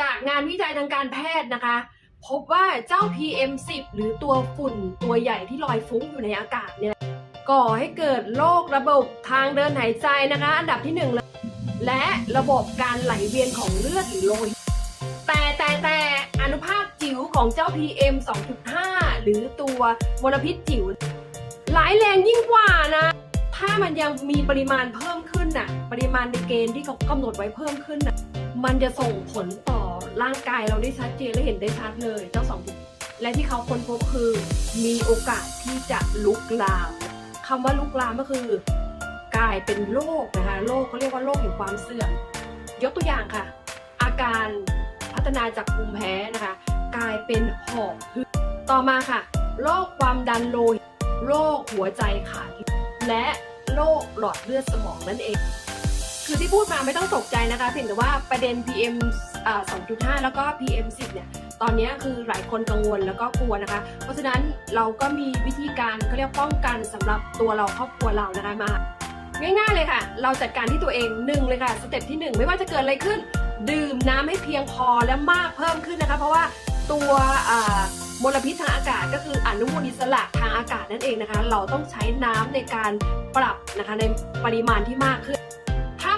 จากงานวิจัยทางการแพทย์นะคะ พบว่าเจ้า PM10 หรือตัวฝุ่นตัวใหญ่ที่ลอยฟุ้งอยู่ในอากาศเนี่ยก่อให้เกิดโรคระบบทางเดินหายใจนะคะ อันดับที่หนึ่งเลยและระบบการไหลเวียนของเลือดหรือโลหิตแต่แต่แต่อนุภาคจิ๋วของเจ้า PM 2.5 หรือตัวมลพิษจิ๋วหลายแรงยิ่งกว่านะ ถ้ามันยังมีปริมาณเพิ่มขึ้นน่ะ ปริมาณในเกณฑ์ที่เขากำหนดไว้เพิ่มขึ้นน่ะ มันจะส่งผลต่อร่างกายเราได้ชัดเจนและเห็นได้ชัดเลยเจ้าสองจุดและที่เขาค้นพบคือ มีโอกาสที่จะลุกลามคำว่าลุกลามก็คือ กลายเป็นโรคนะคะโรคเขาเรียกว่าโรคแห่งความเสื่อม ยกตัวอย่างค่ะ อาการพัฒนาจากภูมิแพ้นะคะ กลายเป็นหอบหืดต่อมาค่ะโรคความดันโลหิตโรคหัวใจขาดและโรคหลอดเลือดสมองนั่นเอง คือที่พูดมาไม่ต้องตกใจนะคะเพียงแต่ว่าประเด็น PM อ่า2.5 แล้วก็ PM 10 เนี่ย ตอนนี้คือหลายคนกังวลแล้วก็กลัวนะคะ เพราะฉะนั้นเราก็มีวิธีการเขาเรียกป้องกันสำหรับตัวเราครอบครัวเรานะคะมา ง่ายๆเลยค่ะ เราจัดการที่ตัวเองหนึ่งเลยค่ะสเต็ปที่หนึ่งไม่ว่าจะเกิดอะไรขึ้น ดื่มน้ำให้เพียงพอและมากเพิ่มขึ้นนะคะ เพราะว่าตัวมลพิษทางอากาศก็คืออนุมูลอิสระทางอากาศนั่นเองนะคะ เราต้องใช้น้ำในการปรับนะคะในปริมาณที่มากขึ้น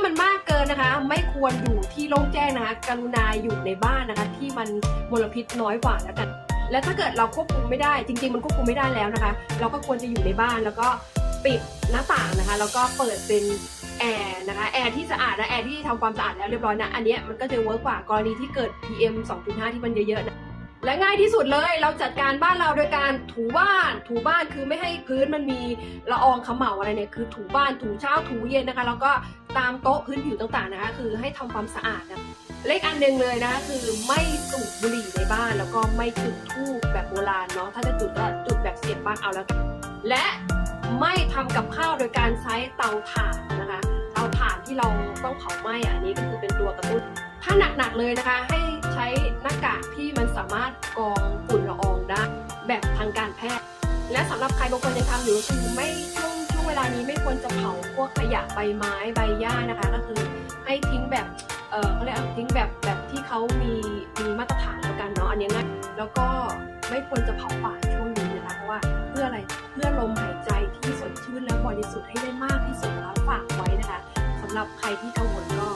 มันมากเกินนะคะ ไม่ควรอยู่ที่โล่งแจ้งนะคะ กรุณาอยู่ในบ้านนะคะ ที่มันมลพิษน้อยกว่าแล้วกันและถ้าเกิดเราควบคุมไม่ได้ จริง ๆ มันควบคุมไม่ได้แล้วนะคะ เราก็ควรจะอยู่ในบ้านแล้วก็ปิดหน้าต่างนะคะ แล้วก็เปิดเป็นแอร์นะคะแอร์ที่สะอาดนะแอร์ที่ทำความสะอาดแล้วเรียบร้อยนะ อันนี้มันก็จะเวิร์กกว่ากรณีที่เกิด PM 2.5 ที่มันเยอะๆนะ และง่ายที่สุดเลยเราจัดการบ้านเราโดยการถูบ้าน ถูบ้านคือไม่ให้พื้นมันมีละอองขม่าอะไรเนี่ยคือถูบ้านถูเช้าถูเย็นนะคะ แล้วก็ตามโต๊ะพื้นผิวต่างๆนะคะคือให้ทำความสะอาดนะเลขอันหนึ่งเลยนะคะคือไม่สูบบุหรี่ในบ้าน แล้วก็ไม่จุดธูปแบบโบราณเนาะถ้าจะจุดก็จุดแบบเสียบปลั๊กเอาแล้วและไม่ทำกับข้าวโดยการใช้เตาถ่านนะคะเตาถ่านที่เราต้องเผาไหม้อะอันนี้ก็คือเป็นตัวกระตุ้นถ้าหนักๆเลยนะคะให้ ใช้หน้ากากที่มันสามารถกรองฝุ่นละอองได้แบบทางการแพทย์ และสำหรับใครบางคนยังทำอยู่ก็คือไม่ช่วงช่วงเวลานี้ไม่ควรจะเผาพวกขยะใบไม้ใบหญ้านะคะ ก็คือให้ทิ้งแบบเออเขาเรียกทิ้งแบบแบบที่เขามีมีมาตรฐานแล้วกันเนาะอันนี้ง่ายแล้วก็ไม่ควรจะเผาป่าช่วงนี้นะคะเพราะว่าเพื่ออะไรเพื่อลมหายใจที่สดชื่นและบริสุทธิ์ให้ได้มากที่สุดแล้วฝากไว้นะคะสำหรับใครที่กังวลก็